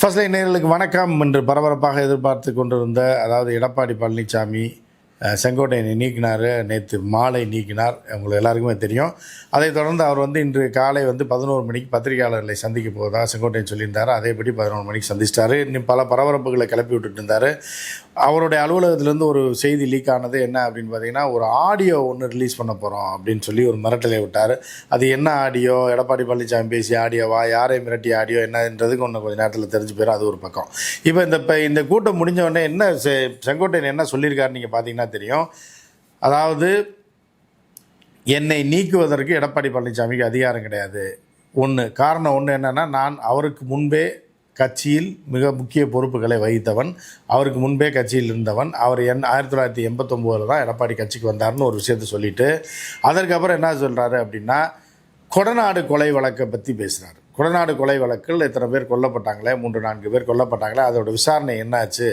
First நேர்களுக்கு வணக்கம் என்று பரபரப்பாக எதிர்பார்த்து கொண்டிருந்த அதாவது எடப்பாடி பழனிசாமி செங்கோட்டையனை நீக்கினார். நேற்று மாலை நீக்கினார். உங்களுக்கு எல்லாருக்குமே தெரியும். அதைத் தொடர்ந்து அவர் வந்து இன்று காலை வந்து பதினோரு மணிக்கு பத்திரிகையாளர்களை சந்திக்க போவதாக செங்கோட்டையன் சொல்லியிருந்தார். அதேபடி பதினோரு மணிக்கு சந்திச்சிட்டாரு. இன்னும் பல பரபரப்புகளை கிளப்பி விட்டுட்டு இருந்தார் அவருடைய அலுவலகத்திலேருந்து ஒரு செய்தி லீக் ஆனது என்ன அப்படின்னு பார்த்தீங்கன்னா ஒரு ஆடியோ ஒன்று ரிலீஸ் பண்ண போகிறோம் அப்படின்னு சொல்லி ஒரு மிரட்டலை விட்டார். அது என்ன ஆடியோ எடப்பாடி பழனிசாமி பேசிய ஆடியோவா யாரை மிரட்டிய ஆடியோ என்னன்றதுக்கு ஒன்று கொஞ்சம் நேரத்தில் தெரிஞ்சு போயிடும் அது ஒரு பக்கம். இப்போ இந்த இப்போ இந்த கூட்டம் முடிஞ்ச உடனே என்ன செ- செங்கோட்டையன் என்ன சொல்லியிருக்காரு நீங்கள் பார்த்தீங்கன்னா தெரியும். அதாவது என்னை நீக்குவதற்கு எடப்பாடி பழனிசாமிக்கு அதிகாரம் கிடையாது. ஒன்று காரணம் ஒன்று என்னென்னா நான் அவருக்கு முன்பே கட்சியில் மிக முக்கிய பொறுப்புகளை வகித்தவன் அவருக்கு முன்பே கட்சியில் இருந்தவன் அவர் என் ஆயிரத்தி தொள்ளாயிரத்தி எண்பத்தொம்போதில் தான் எடப்பாடி கட்சிக்கு வந்தார்னு ஒரு விஷயத்த சொல்லிவிட்டு அதற்கப்புறம் என்ன சொல்கிறாரு அப்படின்னா கொடநாடு கொலை வழக்கை பற்றி பேசுகிறாரு கொடநாடு கொலை வழக்கில் இத்தனை பேர் கொல்லப்பட்டாங்களே மூன்று நான்கு பேர் கொல்லப்பட்டாங்களே அதோட விசாரணை என்னாச்சு?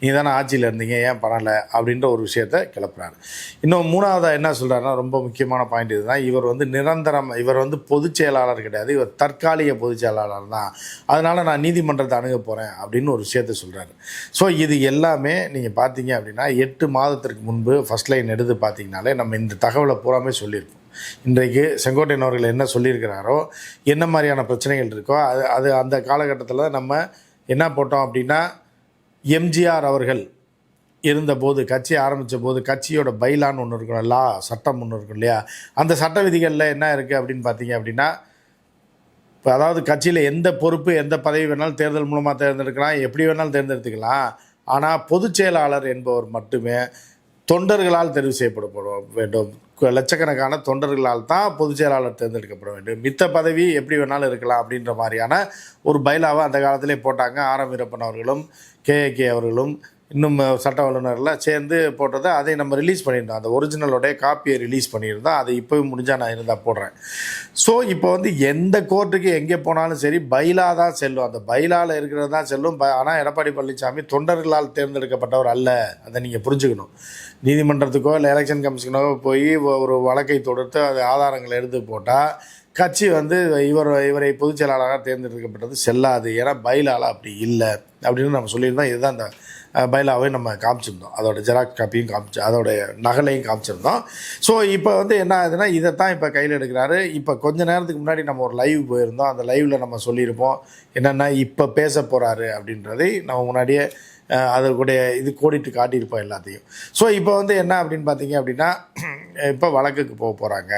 நீ தானே ஆட்சியில் இருந்தீங்க ஏன் பண்ணலை? அப்படின்ற ஒரு விஷயத்த கிளப்புறாரு. இன்னும் மூணாவதாக என்ன சொல்கிறாருன்னா ரொம்ப முக்கியமான பாயிண்ட் இதுதான். இவர் வந்து நிரந்தரம் இவர் வந்து பொதுச் செயலாளர் கிடையாது. இவர் தற்காலிக பொதுச் செயலாளர் தான். அதனால் நான் நீதிமன்றத்தை அணுக போகிறேன் அப்படின்னு ஒரு விஷயத்த சொல்கிறாரு ஸோ இது எல்லாமே நீங்கள் பார்த்தீங்க அப்படின்னா எட்டு மாதத்திற்கு முன்பு ஃபஸ்ட் லைன் எடுத்து பார்த்தீங்கனாலே நம்ம இந்த தகவலை பூராமே சொல்லியிருப்போம். இன்றைக்கு செங்கோட்டையன் அவர்கள் என்ன சொல்லியிருக்கிறாரோ என்ன மாதிரியான பிரச்சனைகள் இருக்கோ அது அது அந்த காலகட்டத்தில் நம்ம என்ன போட்டோம் அப்படின்னா எம்ஜிஆர் அவர்கள் இருந்தபோது கட்சி ஆரம்பித்த போது கட்சியோட பைலான்னு ஒன்று இருக்கும் லா சட்டம் ஒன்று இருக்கும் இல்லையா? அந்த சட்ட விதிகளில் என்ன இருக்குது அப்படின்னு பார்த்தீங்க அப்படின்னா இப்போ அதாவது கட்சியில் எந்த பொறுப்பு எந்த பதவி வேணாலும் தேர்தல் மூலமாக தேர்ந்தெடுக்கலாம் எப்படி வேணாலும் தேர்ந்தெடுத்துக்கலாம். ஆனால் பொதுச் செயலாளர் என்பவர் மட்டுமே தொண்டர்களால் தெரிவு செய்யப்பட வேண்டும். லட்சக்கணக்கான தொண்டர்களால் தான் பொதுச் செயலாளர் தேர்ந்தெடுக்கப்பட வேண்டும். மித்த பதவி எப்படி வேணாலும் இருக்கலாம் அப்படின்ற மாதிரியான ஒரு பைலாவை அந்த காலத்திலே போட்டாங்க. ஆர் எம் வீரப்பன் அவர்களும் கேஏகே அவர்களும் இன்னும் சட்ட வல்லுநர்லாம் சேர்ந்து போட்டதை அதை நம்ம ரிலீஸ் பண்ணியிருந்தோம். அந்த ஒரிஜினலோடைய காப்பியை ரிலீஸ் பண்ணியிருந்தோம். அதை இப்போவும் முடிஞ்சால் நான் இருந்தால் போடுறேன். ஸோ இப்போ வந்து எந்த கோர்ட்டுக்கு எங்கே போனாலும் சரி பைலா தான் செல்லும். அந்த பைலாவில் இருக்கிறது தான் செல்லும். ஆனால் எடப்பாடி பழனிசாமி தொண்டர்களால் தேர்ந்தெடுக்கப்பட்டவர் அல்ல. அதை நீங்கள் புரிஞ்சுக்கணும். நீதிமன்றத்துக்கோ இல்லை எலெக்ஷன் கமிஷனோ போய் ஒரு வழக்கை தொடுத்து அது ஆதாரங்களை எடுத்து போட்டால் கட்சி வந்து இவர் இவரை பொதுச் செயலாளராக தேர்ந்தெடுக்கப்பட்டது செல்லாது. ஏன்னா பைலால அப்படி இல்லை. அப்படின்னு நம்ம சொல்லியிருந்தோம் இதுதான் அந்த பைலாவே நம்ம காமிச்சிருந்தோம். அதோட ஜெராக்ஸ் காப்பியும் காமிச்சு அதோடய நகலையும் காமிச்சிருந்தோம். ஸோ இப்போ வந்து என்ன ஆகுதுன்னா தான் இப்போ கையில் எடுக்கிறாரு. இப்போ கொஞ்ச நேரத்துக்கு முன்னாடி நம்ம ஒரு லைவ் போயிருந்தோம். அந்த லைவில் நம்ம சொல்லியிருப்போம் என்னென்னா இப்போ பேச போகிறாரு அப்படின்றதை நம்ம முன்னாடியே அதற்குடைய இது கோடிட்டு காட்டியிருப்போம் எல்லாத்தையும். ஸோ இப்போ வந்து என்ன அப்படின்னு பார்த்தீங்க அப்படின்னா இப்போ வழக்குக்கு போக போகிறாங்க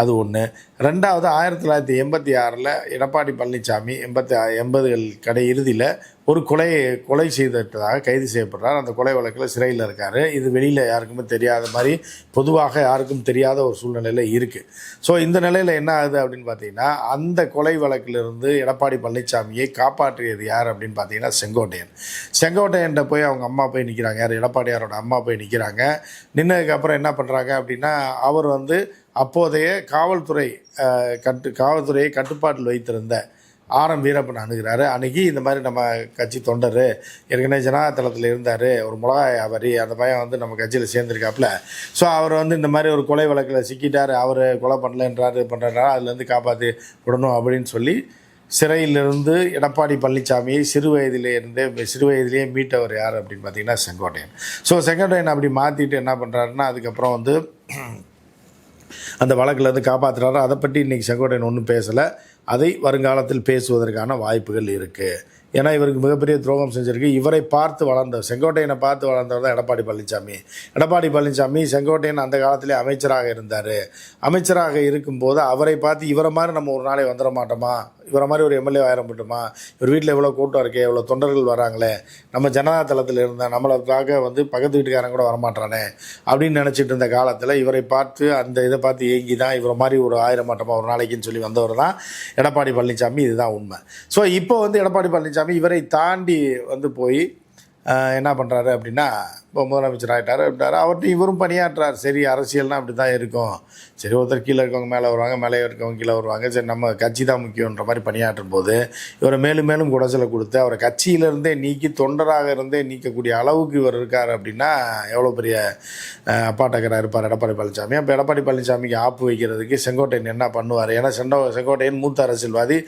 அது ஒன்று ரெண்டாவது ஆயிரத்தி தொள்ளாயிரத்தி எண்பத்தி ஆறில் எடப்பாடி பழனிசாமி எண்பத்தி எண்பதுகள் கடை இறுதியில் ஒரு கொலை கொலை செய்ததாக கைது செய்யப்படுறார். அந்த கொலை வழக்கில் சிறையில் இருக்கார். இது வெளியில் யாருக்குமே தெரியாத மாதிரி பொதுவாக யாருக்கும் தெரியாத ஒரு சூழ்நிலையில் இருக்குது ஸோ இந்த நிலையில் என்ன ஆகுது அப்படின்னு பார்த்தீங்கன்னா அந்த கொலை வழக்கிலிருந்து எடப்பாடி பழனிசாமியை காப்பாற்றியது யார் அப்படின்னு பார்த்தீங்கன்னா செங்கோட்டையன். செங்கோட்டையன்ட்ட போய் அவங்க அம்மா போய் நிற்கிறாங்க யார்? எடப்பாடியாரோட அம்மா போய் நிற்கிறாங்க நின்னதுக்கப்புறம் என்ன பண்ணுறாங்க அப்படின்னா அவர் வந்து அப்போதைய காவல்துறை கட்டு காவல்துறையை கட்டுப்பாட்டில் வைத்திருந்த ஆர். வீரப்பன் அணுகிறாரு. அணுகி இந்த மாதிரி நம்ம கட்சி தொண்டர் ஏற்கனவே ஜனாதளத்தில் இருந்தார் ஒரு மிளகா வியாபாரி அந்த பையன் வந்து நம்ம கட்சியில் சேர்ந்துருக்காப்புல. ஸோ அவர் வந்து இந்த மாதிரி ஒரு கொலை வழக்கில் சிக்கிட்டார் அவர் கொலை பண்ணலன்றாரு பண்ணுறாரு அதுலேருந்து காப்பாற்றி விடணும் அப்படின்னு சொல்லி சிறையிலிருந்து எடப்பாடி பழனிசாமியை சிறு வயதிலேருந்தே சிறு வயதிலேயே மீட்டவர் யார் அப்படின்னு பார்த்தீங்கன்னா செங்கோட்டையன். ஸோ செங்கோட்டையன் அப்படி மாற்றிட்டு என்ன பண்ணுறாருன்னா அதுக்கப்புறம் வந்து அந்த வழக்கிலேருந்து காப்பாற்றுறாரு அதை பற்றி இன்றைக்கி செங்கோட்டையன் ஒன்றும் பேசலை. அதை வருங்காலத்தில் பேசுவதற்கான வாய்ப்புகள் இருக்குது ஏன்னா இவருக்கு மிகப்பெரிய துரோகம் செஞ்சிருக்கு. இவரை பார்த்து வளர்ந்த செங்கோட்டையனை பார்த்து வளர்ந்தவர் தான் எடப்பாடி பழனிசாமி. எடப்பாடி பழனிசாமி செங்கோட்டையன் அந்த காலத்திலே அமைச்சராக இருந்தார். அமைச்சராக இருக்கும்போது அவரை பார்த்து இவரை மாதிரி நம்ம ஒரு நாளை வந்துட மாட்டோமா? இவரை மாதிரி ஒரு எம்எல்ஏ ஆயிரம் மட்டுமா இவர் வீட்டில் எவ்வளோ கூட்டம் இருக்கே எவ்வளோ தொண்டர்கள் வராங்களே? நம்ம ஜனதா தளத்தில் இருந்த நம்மளுக்காக வந்து பக்கத்து வீட்டுக்காரன் கூட வரமாட்டானே? அப்படின்னு நினச்சிட்டு இருந்த காலத்தில் இவரை பார்த்து அந்த இதை பார்த்து ஏங்கி தான் இவரை மாதிரி ஒரு ஆயிரம் மாட்டோமா ஒரு நாளைக்குன்னு சொல்லி வந்தவர் தான் எடப்பாடி பழனிசாமி. இதுதான் உண்மை. ஸோ இப்போ வந்து எடப்பாடி பழனிசாமி இவரை தாண்டி வந்து போய் என்ன பண்ணுறாரு அப்படின்னா இப்போ முதலமைச்சர் ஆகிட்டார் அப்படின்றாரு அவர்கிட்ட இவரும் பணியாற்றுறார். சரி அரசியல்னால் அப்படி தான் இருக்கும். சரி ஒருத்தர் கீழே இருக்கவங்க மேலே வருவாங்க மேலே இருக்கவங்க கீழே வருவாங்க. சரி நம்ம கட்சி தான் முக்கியன்ற மாதிரி பணியாற்றும் போது இவரை மேலும் மேலும் குடைச்சலை கொடுத்து அவரை கட்சியிலிருந்தே நீக்கி தொண்டராக இருந்தே நீக்கக்கூடிய அளவுக்கு இவர் இருக்கார் அப்படின்னா எவ்வளோ பெரிய அப்பாட்டக்கராக இருப்பார் எடப்பாடி பழனிசாமி. அப்போ எடப்பாடி பழனிசாமிக்கு ஆப்பு வைக்கிறதுக்கு செங்கோட்டையன் என்ன பண்ணுவார்? ஏன்னா செண்டோ செங்கோட்டையன் மூத்த அரசியல்வாதி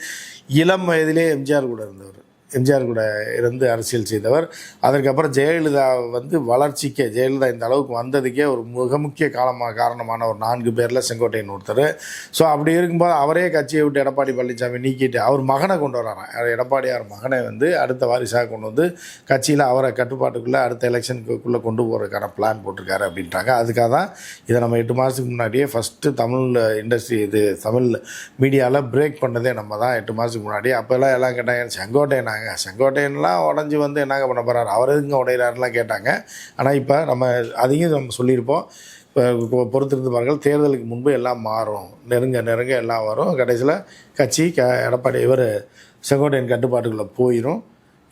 இளம் வயதிலே எம்ஜிஆர் கூட இருந்தவர். எம்ஜிஆர் கூட இருந்து அரசியல் செய்தவர். அதற்கப்புறம் ஜெயலலிதா வந்து வளர்ச்சிக்கே ஜெயலலிதா இந்த அளவுக்கு வந்ததுக்கே ஒரு மிக முக்கிய காலமாக காரணமான ஒரு நான்கு பேரில் செங்கோட்டையன் ஒருத்தர். ஸோ அப்படி இருக்கும்போது அவரே கட்சியை விட்டு எடப்பாடி பழனிசாமி நீக்கிட்டு அவர் மகனை கொண்டு வராராம். எடப்பாடியார் மகனை வந்து அடுத்த வாரிசாக கொண்டு வந்து கட்சியில் அவரை கட்டுப்பாட்டுக்குள்ளே அடுத்த எலெக்ஷனுக்குள்ளே கொண்டு போகிறதுக்கான பிளான் போட்டிருக்காரு அப்படின்றாங்க. அதுக்காக தான் இதை நம்ம எட்டு மாதத்துக்கு முன்னாடியே ஃபஸ்ட்டு தமிழ் இண்டஸ்ட்ரி இது தமிழ் மீடியாவில் பிரேக் பண்ணதே நம்ம தான் எட்டு மாதத்துக்கு முன்னாடி அப்போல்லாம் எல்லாம் கேட்டாங்க ஏங்க செங்கோட்டையன்லாம் உடஞ்சி வந்து என்னங்க பண்ண போகிறாரு அவர் எதுங்க உடையிறாருலாம் கேட்டாங்க. ஆனால் இப்போ நம்ம அதையும் நம்ம சொல்லியிருப்போம். இப்போ பொறுத்திருந்து பாருங்கள் தேர்தலுக்கு முன்பு எல்லாம் மாறும். நெருங்க நெருங்க எல்லாம் வரும். கடைசியில் கட்சி க எடப்பாடி இவர் செங்கோட்டையன் கட்டுப்பாட்டுக்குள்ளே போயிடும்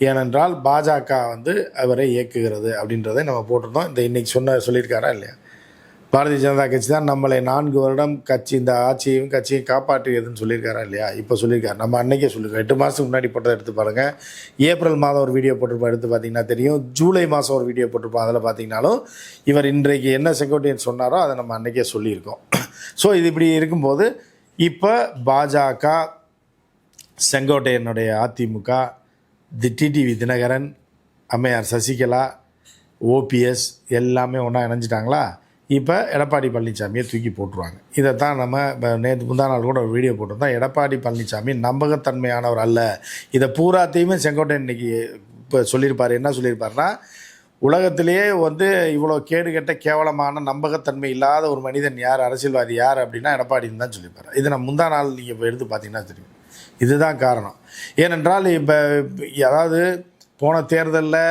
ஏனென்றால் பாஜக வந்து அவரை இயக்குகிறது அப்படின்றத நம்ம போட்டிருந்தோம். இந்த இன்றைக்கி சொன்ன சொல்லியிருக்காரா இல்லையா? பாரதிய ஜனதா கட்சி தான் நம்மளை நான்கு வருடம் கட்சி இந்த ஆட்சியையும் கட்சியும் காப்பாற்றியதுன்னு சொல்லியிருக்காரா இல்லையா? இப்போ சொல்லியிருக்காரு. நம்ம அன்னைக்கே சொல்லியிருக்கோம் எட்டு மாதத்துக்கு முன்னாடி போட்டதை எடுத்து பாருங்கள் ஏப்ரல் மாதம் ஒரு வீடியோ போட்டிருப்போம். எடுத்து பார்த்தீங்கன்னா தெரியும். ஜூலை மாதம் ஒரு வீடியோ போட்டிருப்போம். அதில் பார்த்தீங்கனாலும் இவர் இன்றைக்கு என்ன செங்கோட்டையன் சொன்னாரோ அதை நம்ம அன்னைக்கே சொல்லியிருக்கோம். ஸோ இது இப்படி இருக்கும்போது இப்போ பாஜக செங்கோட்டையனுடைய அதிமுக தி டிடிவி தினகரன் அம்மையார் சசிகலா ஓபிஎஸ் எல்லாமே ஒன்றா இணைஞ்சிட்டாங்களா? இப்போ எடப்பாடி பழனிசாமியை தூக்கி போட்டுருவாங்க. இதை தான் நம்ம நேற்று முந்தா நாள் கூட ஒரு வீடியோ போட்டிருந்தோம். எடப்பாடி பழனிசாமி நம்பகத்தன்மையானவர் அல்ல. இதை பூராத்தையுமே செங்கோட்டையன் இன்னைக்கு இப்போ சொல்லியிருப்பார். என்ன சொல்லியிருப்பாருன்னா உலகத்திலேயே வந்து இவ்வளோ கேடுகெட்ட கேவலமான நம்பகத்தன்மை இல்லாத ஒரு மனிதன் யார் அரசியல்வாதி யார் அப்படின்னா எடப்பாடின்னு தான் சொல்லியிருப்பார். இது நான் முந்தா நாள் நீங்கள் இப்போ எடுத்து பார்த்தீங்கன்னா தெரியும். இதுதான் காரணம். ஏனென்றால் இப்போ அதாவது போன தேர்தலில்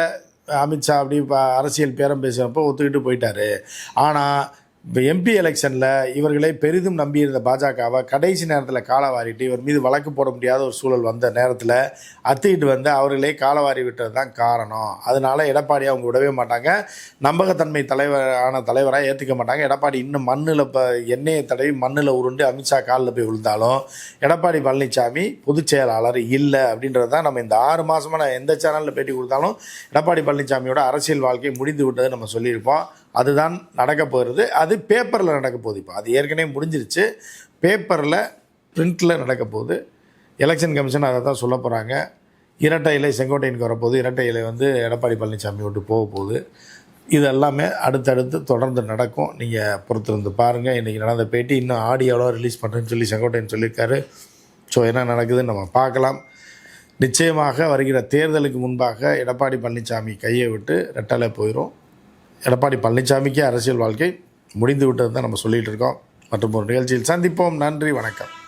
அமித்ஷா அப்படி அரசியல் பேரம் பேசுகிறப்போ ஒத்துக்கிட்டு போயிட்டார். ஆனால் இப்போ எம்பி எலெக்ஷனில் இவர்களை பெரிதும் நம்பியிருந்த பாஜகவை கடைசி நேரத்தில் காலவாரிட்டு இவர் மீது வழக்கு போட முடியாத ஒரு சூழல் வந்த நேரத்தில் அத்துக்கிட்டு வந்து அவர்களே காலவாரி விட்டது தான் காரணம். அதனால எடப்பாடி அவங்க விடவே மாட்டாங்க. நம்பகத்தன்மை தலைவரான தலைவராக ஏற்றுக்க மாட்டாங்க. எடப்பாடி இன்னும் மண்ணில் இப்போ எண்ணெயை தடவி மண்ணில் உருண்டு அமித்ஷா காலில் போய் விழுந்தாலும் எடப்பாடி பழனிசாமி பொதுச் செயலாளர் இல்லை அப்படின்றது தான் நம்ம இந்த ஆறு மாதமாக நான் எந்த சேனலில் பேட்டி கொடுத்தாலும் எடப்பாடி பழனிசாமியோட அரசியல் வாழ்க்கை முடிந்து விட்டதை நம்ம சொல்லியிருப்போம். அதுதான் நடக்க போகிறது. அது பேப்பரில் நடக்க போகுது இப்போ. அது ஏற்கனவே முடிஞ்சிருச்சு. பேப்பரில் பிரிண்டில் நடக்க போகுது. எலெக்ஷன் கமிஷன் அதை தான் சொல்ல போகிறாங்க இரட்டை இலை செங்கோட்டையனுக்கு வரப்போகுது. இரட்டை இலை வந்து எடப்பாடி பழனிசாமி விட்டு போக போகுது. இது எல்லாமே அடுத்தடுத்து தொடர்ந்து நடக்கும். நீங்கள் பொறுத்திருந்து பாருங்கள் இன்றைக்கி நடந்த பேட்டி இன்னும் ஆடியோவில் ரிலீஸ் பண்ணுறேன்னு சொல்லி செங்கோட்டையன் சொல்லியிருக்காரு. ஸோ என்ன நடக்குதுன்னு நம்ம பார்க்கலாம். நிச்சயமாக வருகிற தேர்தலுக்கு முன்பாக எடப்பாடி பழனிசாமி கையை விட்டு ரெட்டலை போயிடும் எடப்பாடி பழனிசாமிக்கே அரசியல் வாழ்க்கை முடிந்து விட்டது தான் நம்ம சொல்லிகிட்டு இருக்கோம். மற்றும் ஒரு நிகழ்ச்சியில் சந்திப்போம். நன்றி வணக்கம்.